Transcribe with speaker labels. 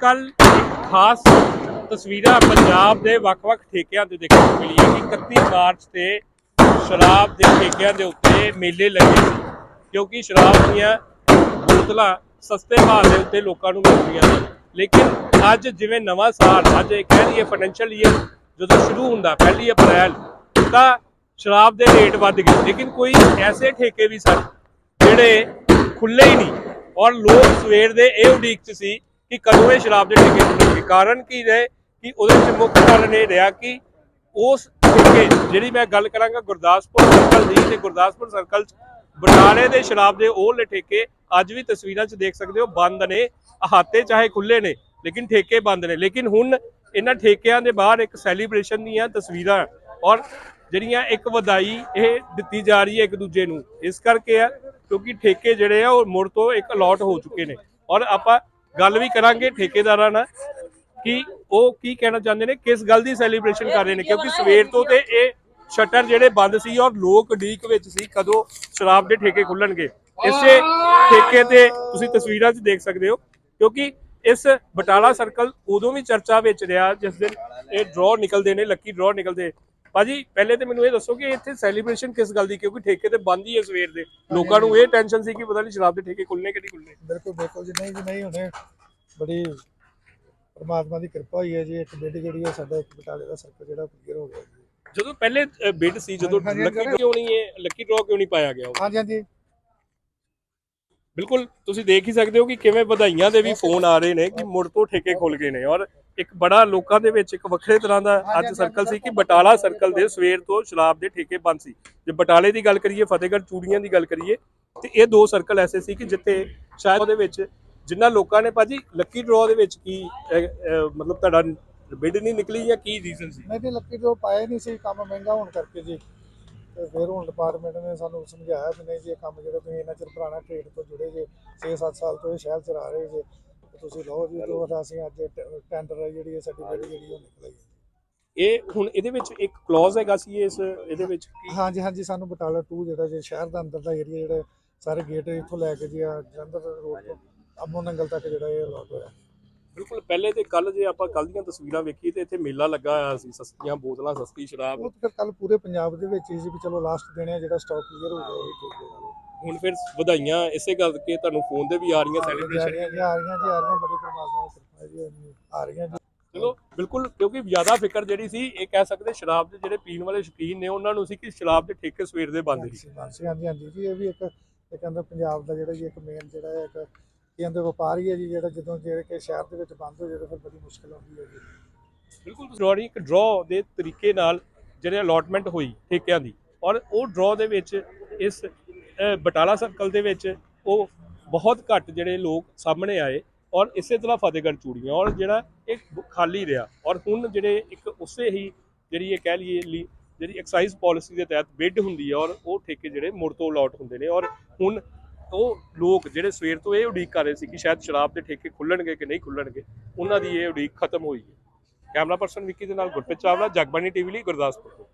Speaker 1: ਕੱਲ ਖਾਸ ਤਸਵੀਰਾਂ ਪੰਜਾਬ ਦੇ ਵੱਖ-ਵੱਖ ਠੇਕਿਆਂ ਤੇ ਦੇਖਣ ਨੂੰ ਮਿਲੀਆਂ ਕਿ 31 ਮਾਰਚ ਤੇ ਸ਼ਰਾਬ ਦੇ ਠੇਕਿਆਂ ਦੇ ਉੱਤੇ ਮੇਲੇ ਲੱਗੇ ਸੀ, ਕਿਉਂਕਿ ਸ਼ਰਾਬ ਦੀਆਂ ਬੋਤਲਾਂ ਸਸਤੇ ਭਾਅ ਦੇ ਉੱਤੇ ਲੋਕਾਂ ਨੂੰ ਮਿਲਦੀਆਂ ਸੀ ਲੇਕਿਨ ਅੱਜ ਜਿਵੇਂ ਨਵਾਂ ਸਾਲ, ਅੱਜ ਇਹ ਕਹਿ ਲਈਏ ਫਾਈਨੈਂਸ਼ੀਅਲ ਈਅਰ ਜਦੋਂ ਸ਼ੁਰੂ ਹੁੰਦਾ, ਪਹਿਲੀ ਅਪ੍ਰੈਲ, ਤਾਂ ਸ਼ਰਾਬ ਦੇ ਰੇਟ ਵੱਧ ਗਏ। ਲੇਕਿਨ ਕੋਈ ਐਸੇ ਠੇਕੇ ਵੀ ਸਨ ਜਿਹੜੇ ਖੁੱਲੇ ਹੀ ਨਹੀਂ ਔਰ ਲੋਕ ਸਵੇਰ ਦੇ ਇਹ ਉਡੀਕ 'ਚ ਸੀ ਕਿ ਕਦੋਂ ਇਹ ਸ਼ਰਾਬ ਦੇ ਠੇਕੇ ਖੁੱਲਣਗੇ ਕਾਰਨ ਕੀ ਰਹੇ? ਕਿ ਉਹਦੇ ਵਿੱਚ ਮੁੱਖ ਕਾਰਨ ਇਹ ਰਿਹਾ ਕਿ ਉਸ ਠੇਕੇ ਜਿਹੜੀ ਮੈਂ ਗੱਲ ਕਰਾਂਗਾ ਗੁਰਦਾਸਪੁਰ ਸਰਕਲ ਦੀ ਤੇ ਗੁਰਦਾਸਪੁਰ ਸਰਕਲ 'ਚ ਬਟਾਲੇ ਦੇ ਸ਼ਰਾਬ ਦੇ ਉਹ ਠੇਕੇ ਅੱਜ ਵੀ ਤਸਵੀਰਾਂ 'ਚ ਦੇਖ ਸਕਦੇ ਹੋ, ਬੰਦ ਨੇ ਅਹਾਤੇ ਚਾਹੇ ਖੁੱਲੇ ਨੇ, ਲੇਕਿਨ ਠੇਕੇ ਬੰਦ ਨੇ। ਲੇਕਿਨ ਹੁਣ ਇਹਨਾਂ ਠੇਕਿਆਂ ਦੇ ਬਾਹਰ ਇੱਕ ਸੈਲੀਬ੍ਰੇਸ਼ਨ ਦੀਆਂ ਤਸਵੀਰਾਂ ਔਰ ਜਿਹੜੀਆਂ ਇੱਕ ਵਧਾਈ ਇਹ ਦਿੱਤੀ ਜਾ ਰਹੀ ਹੈ ਇੱਕ ਦੂਜੇ ਨੂੰ। ਇਸ ਕਰਕੇ ਆ, ਕਿਉਂਕਿ ਠੇਕੇ ਜਿਹੜੇ ਆ, ਉਹ ਮੁੜ ਤੋਂ ਇੱਕ ਅਲਾਟ ਹੋ ਚੁੱਕੇ ਨੇ। ਔਰ ਆਪਾਂ ਗੱਲ ਵੀ ਕਰਾਂਗੇ, ਠੇਕੇਦਾਰਾਂ ਨਾਲ, ਕਿ ਉਹ ਕੀ ਕਹਿਣਾ ਚਾਹੁੰਦੇ ਨੇ, ਕਿਸ ਗੱਲ ਦੀ ਸੈਲੀਬ੍ਰੇਸ਼ਨ ਕਰ ਰਹੇ ਨੇ? ਕਿਉਂਕਿ ਸਵੇਰ ਤੋਂ ਤੇ ਇਹ ਸ਼ਟਰ ਜਿਹੜੇ ਬੰਦ ਸੀ ਔਰ ਲੋਕ ਡੀਕ ਵਿੱਚ ਸੀ, ਕਦੋਂ ਸ਼ਰਾਬ ਦੇ ਠੇਕੇ ਖੁੱਲਣਗੇ। ਇਸੇ ਠੇਕੇ ਤੇ ਤੁਸੀਂ ਤਸਵੀਰਾਂ 'ਚ ਦੇਖ ਸਕਦੇ ਹੋ, ਕਿਉਂਕਿ ਇਸ ਬਟਾਲਾ ਸਰਕਲ ਉਦੋਂ ਵੀ ਚਰਚਾ ਵਿੱਚ ਰਿਹਾ, ਜਿਸ ਦਿਨ ਇਹ ਡਰਾਅ ਨਿਕਲਦੇ ਨੇ ਲੱਕੀ ਡਰਾਅ ਨਿਕਲਦੇ। ਭਾਜੀ ਪਹਿਲੇ ਤੇ ਮੈਨੂੰ ਇਹ ਦੱਸੋ ਕਿ ਇੱਥੇ ਸੈਲੀਬ੍ਰੇਸ਼ਨ ਕਿਸ ਗੱਲ ਦੀ? ਕਿਉਂਕਿ ਠੇਕੇ ਤੇ ਬੰਦ ਹੀ ਹੈ ਸਵੇਰ ਦੇ। ਲੋਕਾਂ ਨੂੰ ਇਹ ਟੈਨਸ਼ਨ ਸੀ ਕਿ ਪਤਾ ਨਹੀਂ ਸ਼ਰਾਬ ਦੇ ਠੇਕੇ ਖੁੱਲਣੇ ਕਿ ਨਹੀਂ ਖੁੱਲਣੇ
Speaker 2: ਬਿਲਕੁਲ ਬਿਲਕੁਲ ਜੀ। ਨਹੀਂ ਜੀ ਨਹੀਂ ਹੁਣੇ ਬੜੀ ਪਰਮਾਤਮਾ ਦੀ ਕਿਰਪਾ ਹੋਈ ਹੈ ਜੀ। ਇੱਕ ਬਿੱਡ ਜਿਹੜੀ ਹੈ ਸਾਡਾ ਇੱਕ ਬਟਾਲੇ ਦਾ ਸਰਕਲ ਜਿਹੜਾ ਕਲੀਅਰ ਹੋ ਗਿਆ ਜੀ।
Speaker 1: ਜਦੋਂ ਪਹਿਲੇ ਬਿਡ ਸੀ ਜਦੋਂ ਲੱਕੀ ਕਿਉਂ ਨਹੀਂ ਇਹ ਲੱਕੀ ਡਰਾਅ ਕਿਉਂ ਨਹੀਂ ਪਾਇਆ ਗਿਆ
Speaker 2: ਹਾਂਜੀ ਹਾਂਜੀ।
Speaker 1: ਬਿਲਕੁਲ, ਤੁਸੀਂ ਦੇਖ ਹੀ ਸਕਦੇ ਹੋ ਕਿ ਕਿਵੇਂ ਵਧਾਈਆਂ ਦੇ ਵੀ ਫੋਨ ਆ ਰਹੇ ਨੇ ਕਿ ਮੁੜ ਤੋਂ ਠੇਕੇ ਖੁੱਲ ਗਏ ਨੇ ਔਰ ਇੱਕ ਬੜਾ ਲੋਕਾਂ ਦੇ ਵਿੱਚ ਇੱਕ ਵੱਖਰੇ ਤਰ੍ਹਾਂ ਦਾ ਅੱਜ ਸਰਕਲ ਸੀ ਕਿ ਬਟਾਲਾ ਸਰਕਲ ਦੇ ਸਵੇਰ ਤੋਂ ਸ਼ਰਾਬ ਦੇ ਠੇਕੇ ਬੰਦ ਸੀ। ਜੇ ਬਟਾਲੇ ਦੀ ਗੱਲ ਕਰੀਏ, ਫਤਿਹਗੜ੍ਹ ਚੂੜੀਆਂ ਦੀ ਗੱਲ ਕਰੀਏ, ਤੇ ਇਹ ਦੋ ਸਰਕਲ ਐਸੇ ਸੀ ਕਿ ਜਿੱਥੇ ਸ਼ਾਇਦ ਉਹਦੇ ਵਿੱਚ ਜਿਨ੍ਹਾਂ ਲੋਕਾਂ ਨੇ ਭਾਜੀ ਲੱਕੀ ਡਰਾਅ ਦੇ ਵਿੱਚ ਕੀ ਮਤਲਬ ਤੁਹਾਡਾ ਬਿਡ ਨਹੀਂ ਨਿਕਲੀ ਜਾਂ ਕੀ ਰੀਜ਼ਨ ਸੀ?
Speaker 2: ਨਹੀਂ ਤੇ ਲੱਕੀ ਜੋ ਪਾਏ ਨਹੀਂ ਸੀ, ਕੰਮ ਮਹਿੰਗਾ ਹੋਣ ਕਰਕੇ ਜੀ। ਤੇ ਫਿਰ ਹੁਣ ਡਿਪਾਰਟਮੈਂਟ ਨੇ ਸਾਨੂੰ ਸਮਝਾਇਆ ਵੀ ਨਹੀਂ ਜੀ ਇਹ ਕੰਮ ਜਿਹੜਾ ਤੁਸੀਂ ਇੰਨਾ ਚਿਰ ਪੁਰਾਣਾ ਟ੍ਰੇਡ ਤੋਂ ਜੁੜੇ ਜੇ 6-7 ਸਾਲ ਤੋਂ ਇਹ ਸ਼ਹਿਰ ਚਲਾ ਰਹੇ ਜੇ ਤੇ ਤੁਸੀਂ ਲਓ ਜੀ ਜੋ ਅਸੀਂ ਅੱਜ ਟੈਂਡਰ ਜਿਹੜੀ ਹੈ ਬਿੱਡ ਜਿਹੜੀ ਉਹ ਨਿਕਲ ਆਈ
Speaker 1: ਇਹ ਹੁਣ ਇਹਦੇ ਵਿੱਚ ਇੱਕ ਕਲੌਜ਼ ਹੈਗਾ ਸੀ ਇਸ ਇਹਦੇ ਵਿੱਚ
Speaker 2: ਹਾਂਜੀ ਹਾਂਜੀ ਸਾਨੂੰ ਬਟਾਲਾ 2 ਜਿਹੜਾ ਜੇ ਸ਼ਹਿਰ ਦਾ ਅੰਦਰ ਦਾ ਏਰੀਆ ਜਿਹੜਾ ਸਾਰੇ ਗੇਟ ਇੱਥੋਂ ਲੈ ਕੇ ਜੀ ਜਲੰਧਰ ਰੋਡ ਤੋਂ ਅਮੋ ਨੰਗਲ ਤੱਕ ਜਿਹੜਾ ਇਹ ਅਲਾਟ ਹੋਇਆ।
Speaker 1: ਬਿਲਕੁਲ ਪਹਿਲੇ ਤੇ ਕੱਲ ਜੇ ਆਪਾਂ ਕੱਲ ਦੀਆਂ ਤਸਵੀਰਾਂ ਵੇਖੀਏ ਤੇ ਇੱਥੇ ਮੇਲਾ ਲੱਗਾ ਹੋਇਆ ਸੀ ਸਸਤੀਆਂ ਬੋਤਲਾਂ ਸਸਤੀ ਸ਼ਰਾਬ।
Speaker 2: ਉਹ ਫਿਰ ਕੱਲ ਪੂਰੇ ਪੰਜਾਬ ਦੇ ਵਿੱਚ ਹੀ ਸੀ ਵੀ ਚਲੋ ਲਾਸਟ ਦਿਨ ਹੈ ਜਿਹੜਾ ਸਟਾਕ ਕਲੀਅਰ ਹੋ ਗਿਆ ਉਹ ਵੀ ਠੀਕ ਹੈ
Speaker 1: ਹੁਣ ਫਿਰ ਵਧਾਈਆਂ ਇਸੇ ਗੱਲ ਕੇ ਤੁਹਾਨੂੰ ਫੋਨ ਤੇ ਵੀ ਆ ਰਹੀਆਂ
Speaker 2: ਆ
Speaker 1: ਸੈਲੀਬ੍ਰੇਸ਼ਨ
Speaker 2: ਆ ਰਹੀਆਂ ਜੀ ਆ ਰਹੀਆਂ ਬੜੀ ਪਰਮਾਤਮਾ ਦੀ ਕਿਰਪਾ ਜੀ ਆ ਰਹੀਆਂ ਜੀ।
Speaker 1: ਚਲੋ ਬਿਲਕੁਲ ਕਿਉਂਕਿ ਜ਼ਿਆਦਾ ਫਿਕਰ ਜਿਹੜੀ ਸੀ ਇਹ ਕਹਿ ਸਕਦੇ ਸ਼ਰਾਬ ਦੇ ਜਿਹੜੇ ਪੀਣ ਵਾਲੇ ਸ਼ੌਕੀਨ ਨੇ ਉਹਨਾਂ ਨੂੰ ਸੀ ਕਿ ਸ਼ਰਾਬ ਦੇ ਠੇਕੇ ਸਵੇਰ ਦੇ ਬੰਦ ਸੀ
Speaker 2: ਹਾਂਜੀ ਹਾਂਜੀ ਜੀ ਇਹ ਵੀ ਇੱਕ ਇਹ ਕਹਿੰਦਾ ਪੰਜਾਬ ਦਾ ਜਿਹੜਾ ਜੀ ਇੱਕ ਮੇਨ ਜਿਹੜਾ ਹੈ ਇੱਕ ਕਹਿੰਦੇ ਵਪਾਰੀ ਹੈ ਜੀ, ਜਿਹੜਾ ਜਦੋਂ ਜਿਹੜੇ ਕਿ ਸ਼ਹਿਰ ਦੇ ਵਿੱਚ ਬੰਦ ਹੋ ਜਾਏ ਫਿਰ ਬੜੀ ਮੁਸ਼ਕਲ ਆਉਂਦੀ ਹੈ ਜੀ।
Speaker 1: ਬਿਲਕੁਲ ਡਰਾਰੀ ਇੱਕ ਡਰਾਅ ਦੇ ਤਰੀਕੇ ਨਾਲ ਜਿਹੜੇ ਅਲੋਟਮੈਂਟ ਹੋਈ ਠੇਕਿਆਂ ਦੀ ਔਰ ਉਹ ਡਰਾਅ ਦੇ ਵਿੱਚ ਇਸ ਬਟਾਲਾ ਸਰਕਲ ਦੇ ਵਿੱਚ ਉਹ ਬਹੁਤ ਘੱਟ ਜਿਹੜੇ ਲੋਕ ਸਾਹਮਣੇ ਆਏ ਔਰ ਇਸੇ ਤਰ੍ਹਾਂ ਫਤਿਹਗੜ੍ਹ ਚੂੜੀਆਂ ਔਰ ਜਿਹੜਾ ਇਹ ਖਾਲੀ ਰਿਹਾ ਔਰ ਹੁਣ ਜਿਹੜੇ ਇੱਕ ਉਸੇ ਹੀ ਜਿਹੜੀ ਇਹ ਕਹਿ ਲਈਏ ਜਿਹੜੀ ਐਕਸਾਈਜ਼ ਪਾਲਿਸੀ ਦੇ ਤਹਿਤ ਬਿੱਡ ਹੁੰਦੀ ਹੈ ਔਰ ਉਹ ਠੇਕੇ ਜਿਹੜੇ ਮੁੜ ਤੋਂ ਅਲਾਟ ਹੁੰਦੇ ਨੇ ਔਰ ਹੁਣ ਉਹ ਲੋਕ ਜਿਹੜੇ ਸਵੇਰ ਤੋਂ ਇਹ ਉਡੀਕ ਕਰ ਰਹੇ ਸੀ ਕਿ ਸ਼ਾਇਦ ਸ਼ਰਾਬ ਦੇ ਠੇਕੇ ਖੁੱਲਣਗੇ ਕਿ ਨਹੀਂ ਖੁੱਲਣਗੇ, ਉਹਨਾਂ ਦੀ ਇਹ ਉਡੀਕ ਖਤਮ ਹੋਈ ਹੈ। ਕੈਮਰਾ ਪਰਸਨ ਵਿੱਕੀ ਦੇ ਨਾਲ ਗੁਰਪ੍ਰੀਤ ਚਾਵਲਾ, ਜਗਬਾਣੀ ਟੀਵੀ ਲਈ ਗੁਰਦਾਸਪੁਰ ਤੋਂ।